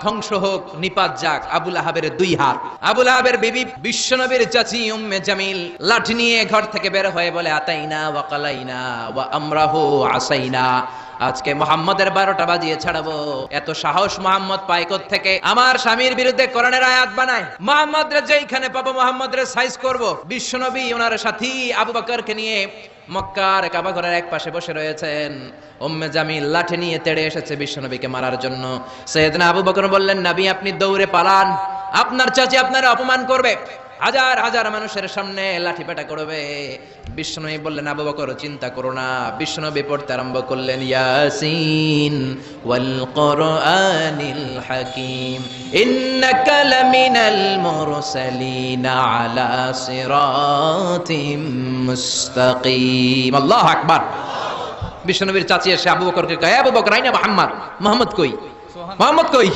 ধ্বংস হোক, নিপাত যাক, আবুল আহাবের দুই হাত। আবুল আহাবের বিবি বিশ্বনবীর চাচি উম্মে জামিল লাঠি নিয়ে ঘর থেকে বের হয়ে বলে, আতাইনা ওয়া কালাইনা ওয়া আমরাহু আসাইনা। আজকে মোহাম্মদের বারোটা বাজিয়ে ছাড়াবো। এত সাহস মোহাম্মদ পায় থেকে আমার স্বামীর বিরুদ্ধে কোরআনের আয়াত বানায়। মোহাম্মদ রে যেইখানে পাবো মোহাম্মদ রে সাইজ করব। বিশ্বনবী ওনার সাথী আবু বকরকে নিয়ে মক্কার কাবা ঘরের এক পাশে বসে রয়েছেন। উম্মে জামিল লাঠি নিয়ে তেড়ে এসেছে বিশ্বনবীকে মারার জন্য। সৈয়দনা আবু বকর বললেন, নবী, আপনি দৌড়ে পালান। আপনার চাচি আপনার অপমান করবে। হাজার হাজার মানুষের সামনে লাঠি পেটা করবে। বিষ্ণনবী বললেন আবু বকর চিন্তা করো না। বিষ্ণনবী পড়তে আরম্ভ করলেন ইয়াসিন ওয়াল কোরআনিল হাকিম। ইন্নাকা লামিনাল মুরসালিন আলা সিরাতিম মুস্তাকিম। আল্লাহু আকবার। বিষ্ণনবীর চাচি এসে আবু বকরকে কয় আবু বকর আইনা মুহাম্মদ। মোহাম্মদ কই? মোহাম্মদ কই?